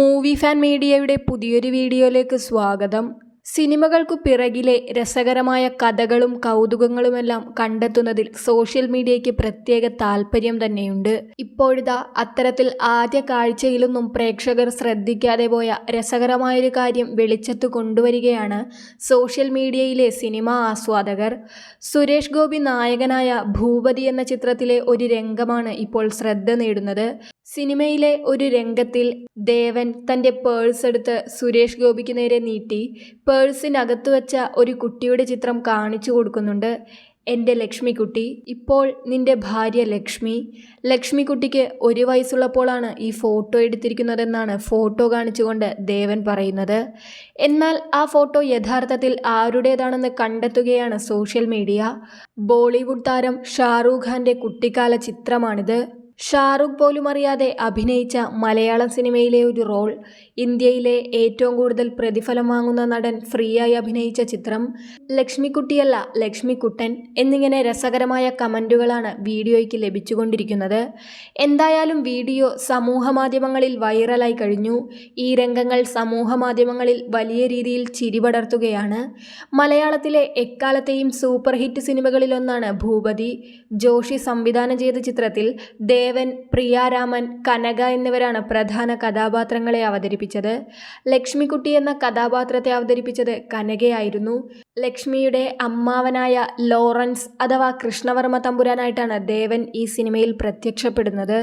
Movie fan മീഡിയയുടെ പുതിയൊരു വീഡിയോയിലേക്ക് സ്വാഗതം. സിനിമകൾക്കു പിറകിലെ രസകരമായ കഥകളും കൗതുകങ്ങളുമെല്ലാം കണ്ടെത്തുന്നതിൽ സോഷ്യൽ മീഡിയയ്ക്ക് പ്രത്യേക താല്പര്യം തന്നെയുണ്ട്. ഇപ്പോഴിതാ അത്തരത്തിൽ ആദ്യ കാഴ്ചയിലൊന്നും പ്രേക്ഷകർ ശ്രദ്ധിക്കാതെ പോയ രസകരമായൊരു കാര്യം വെളിച്ചത്ത് കൊണ്ടുവരികയാണ് സോഷ്യൽ മീഡിയയിലെ സിനിമ ആസ്വാദകർ. സുരേഷ് ഗോപി നായകനായ ഭൂപതി എന്ന ചിത്രത്തിലെ ഒരു രംഗമാണ് ഇപ്പോൾ ശ്രദ്ധ നേടുന്നത്. സിനിമയിലെ ഒരു രംഗത്തിൽ ദേവൻ തന്റെ പേഴ്സ് എടുത്ത് സുരേഷ് ഗോപിക്ക് നേരെ നീട്ടി പേഴ്സിനകത്ത് വച്ച ഒരു കുട്ടിയുടെ ചിത്രം കാണിച്ചു കൊടുക്കുന്നുണ്ട്. എന്റെ ലക്ഷ്മിക്കുട്ടി ഇപ്പോൾ നിന്റെ ഭാര്യ ലക്ഷ്മി. ലക്ഷ്മിക്കുട്ടിക്ക് ഒരു വയസ്സുള്ളപ്പോഴാണ് ഈ ഫോട്ടോ എടുത്തിരിക്കുന്നതെന്നാണ് ഫോട്ടോ കാണിച്ചുകൊണ്ട് ദേവൻ പറയുന്നത്. എന്നാൽ ആ ഫോട്ടോ യഥാർത്ഥത്തിൽ ആരുടേതാണെന്ന് കണ്ടെത്തുകയാണ് സോഷ്യൽ മീഡിയ. ബോളിവുഡ് താരം ഷാറൂഖ് ഖാന്റെ കുട്ടിക്കാല ചിത്രമാണിത്. ഷാറുഖ് പോലും അറിയാതെ അഭിനയിച്ച മലയാളം സിനിമയിലെ ഒരു റോൾ ഇന്ത്യയിലെ ഏറ്റവും കൂടുതൽ പ്രതിഫലം വാങ്ങുന്ന നടൻ ഫ്രീയായി അഭിനയിച്ച ചിത്രം ലക്ഷ്മിക്കുട്ടിയല്ല ലക്ഷ്മിക്കുട്ടൻ എന്നിങ്ങനെ രസകരമായ കമന്റുകളാണ് വീഡിയോയ്ക്ക് ലഭിച്ചുകൊണ്ടിരിക്കുന്നത്. എന്തായാലും വീഡിയോ സമൂഹമാധ്യമങ്ങളിൽ വൈറലായി കഴിഞ്ഞു. ഈ രംഗങ്ങൾ സമൂഹമാധ്യമങ്ങളിൽ വലിയ രീതിയിൽ ചിരിപടർത്തുകയാണ്. മലയാളത്തിലെ എക്കാലത്തെയും സൂപ്പർ ഹിറ്റ് സിനിമകളിലൊന്നാണ് ഭൂപതി. ജോഷി സംവിധാനം ചെയ്ത ചിത്രത്തിൽ ദേവൻ പ്രിയാരാമൻ കനക എന്നിവരാണ് പ്രധാന കഥാപാത്രങ്ങളെ അവതരിപ്പിച്ചത്. ലക്ഷ്മിക്കുട്ടി എന്ന കഥാപാത്രത്തെ അവതരിപ്പിച്ചത് കനകയായിരുന്നു. ലക്ഷ്മിയുടെ അമ്മാവനായ ലോറൻസ് അഥവാ കൃഷ്ണവർമ്മ തമ്പുരാനായിട്ടാണ് ദേവൻ ഈ സിനിമയിൽ പ്രത്യക്ഷപ്പെടുന്നത്.